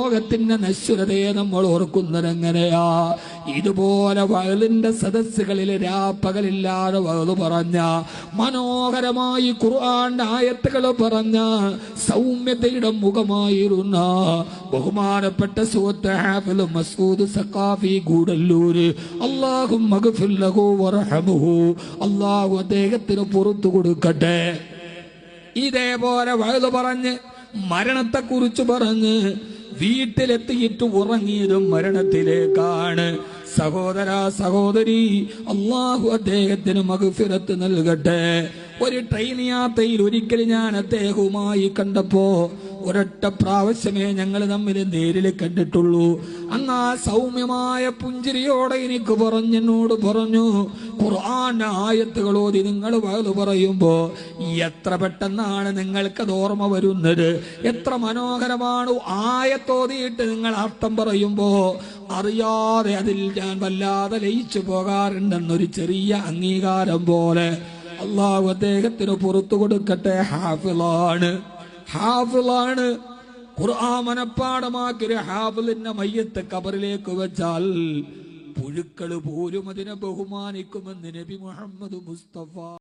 ലോകത്തിന്റെ നശ്വരതയെ നമ്മൾ ഓർക്കുന്നത് എങ്ങനെയാ? ഇതുപോലെ വയലിന്റെ സദസ്സുകളിൽ രാപ്പകലില്ലാതെ വയൽ പറഞ്ഞ മനോഹരമായി ഖുർആന്റെ ആയത്തുകൾ പറഞ്ഞ സൗമ്യതയുടെ മുഖമായിരുന്ന ബഹുമാനപ്പെട്ട സുഹൃത്ത് ഹാഫിൽ മസൂദ് സക്കാഫി ഗൂഡല്ലൂര്. അള്ളാഹു വറഹമുഹു. അള്ളാഹു അദ്ദേഹത്തിന് പുറത്തു കൊടുക്കട്ടെ. ഇതേപോലെ വയലു പറഞ്ഞ് മരണത്തെക്കുറിച്ച് പറഞ്ഞ് വീട്ടിലെത്തിയിട്ട് ഉറങ്ങിയതും മരണത്തിലേക്കാണ്. സഹോദര സഹോദരി അള്ളാഹു അദ്ദേഹത്തിന് മകുഫിറത്ത് നൽകട്ടെ. ഒരു ട്രെയിൻ യാത്രയിൽ ഒരിക്കൽ ഞാൻ അദ്ദേഹവുമായി കണ്ടപ്പോ ഒരൊറ്റ പ്രാവശ്യമേ ഞങ്ങൾ തമ്മിൽ നേരിൽ കണ്ടിട്ടുള്ളൂ. അന്ന് ആ സൗമ്യമായ പുഞ്ചിരിയോടെ എനിക്ക് പറഞ്ഞെന്നോട് പറഞ്ഞു ഖുർആന്റെ ആയത്തുകൾ ഓതി നിങ്ങൾ വയത് പറയുമ്പോ എത്ര പെട്ടെന്നാണ് നിങ്ങൾക്കത് ഓർമ്മ വരുന്നത്? എത്ര മനോഹരമാണ് ആയത്തോതിയിട്ട് നിങ്ങൾ അർത്ഥം പറയുമ്പോ അറിയാതെ അതിൽ ഞാൻ വല്ലാതെ ലയിച്ചു പോകാറുണ്ടെന്നൊരു ചെറിയ അംഗീകാരം പോലെ അള്ളാഹു അദ്ദേഹത്തിന് പുറത്തു കൊടുക്കട്ടെ ഹാഫിളാണ്. ഹാഫിളാണ്. ഖുർആൻ മനപ്പാടമാക്കിയ ഹാഫിളിന്റെ മയ്യത്ത് കബറിലേക്ക് വെച്ചാൽ പുഴുക്കൾ പോലും അതിനെ ബഹുമാനിക്കുമെന്ന് നബി മുഹമ്മദ് മുസ്തഫ